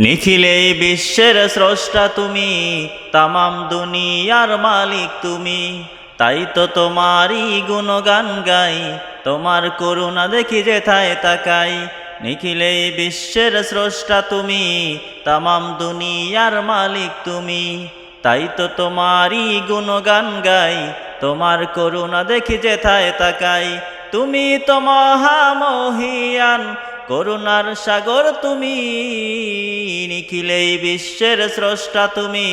নিখিলে বিশ্বের স্রষ্টা তুমি, তামাম দুনিয়ার মালিক তুমি। তাই তো তোমারই গুণগান গাই, তোমার করুণা দেখি যেথায় তাকাই। নিখিলে বিশ্বের স্রষ্টা তুমি, তামাম দুনিয়ার মালিক তুমি। তাই তো তোমারই গুণগান গাই, তোমার করুণা দেখি যেথায় তাকাই। তুমি তো মহামহিয়ান করুণার সাগর তুমি, নিখিলেই বিশ্বের স্রষ্টা তুমি,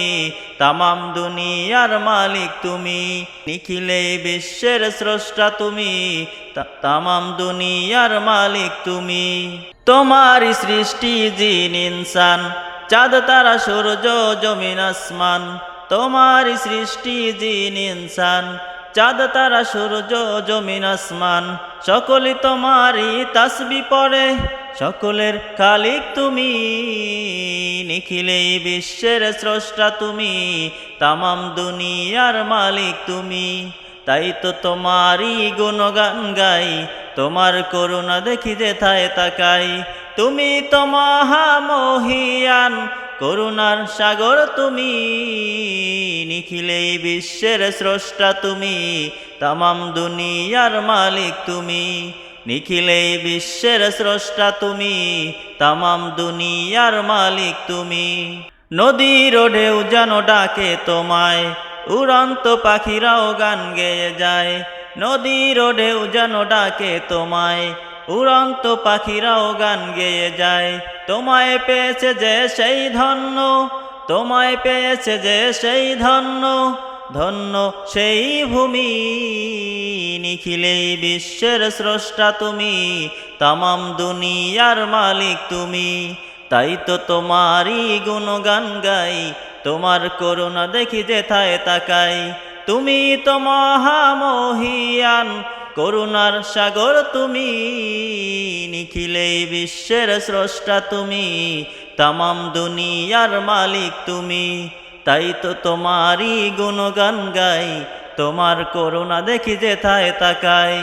তামাম দুনিয়ার মালিক তুমি, নিখিলেই বিশ্বের স্রষ্টা তুমি তামাম দুনিয়ার মালিক তুমি। তোমার সৃষ্টি জিন, ইনসান, চাঁদ, তারা, সূর্য, জমিন, আসমান। তোমার সৃষ্টি জিন, ইনসান চাঁদ, তারা সূর্য, জমিন, আসমান সকলে তোমারই তাসবি পড়ে। সকলের খালিক তুমি নিখিলেই বিশ্বের স্রষ্টা তুমি, তামাম দুনিয়ার মালিক তুমি। তাই তো তোমারই গুণগান গাই, তোমার করুণা দেখি যেথায় তাকাই। তুমি তো মহামহিয়ান করুণার সাগর তুমি নিখিলেই বিশ্বের স্রষ্টা তুমি, তামাম দুনিয়ার মালিক তুমি নিখিলেই বিশ্বের স্রষ্টা তুমি, তামাম দুনিয়ার মালিক তুমি। নদীর ঢেউ যেন ডাকে তোমায়, উড়ন্ত পাখিরাও গান গেয়ে যায়। নদীর ঢেউ যেন ডাকে তোমায় উড়ন্ত পাখিরাও গান গেয়ে যায়। তোমায় পেয়েছে যে সেই ধন্য, তোমায় পেয়েছে যে সেই ধন্য ধন্য সেই ভূমি। নিখিলেই বিশ্বের স্রষ্টা তুমি, তামাম দুনিয়ার মালিক তুমি। তাই তো তোমারই গুণগান গাই, তোমার করুণা দেখি যেথায় তাকাই। তুমি তো মহামহিয়ান করুণার সাগর তুমি নিখিলেই বিশ্বের স্রষ্টা তুমি, তামাম দুনিয়ার মালিক তুমি। তাই তো তোমারই গুণগান গাই, তোমার করুণা দেখি যে যেথায় তাকাই।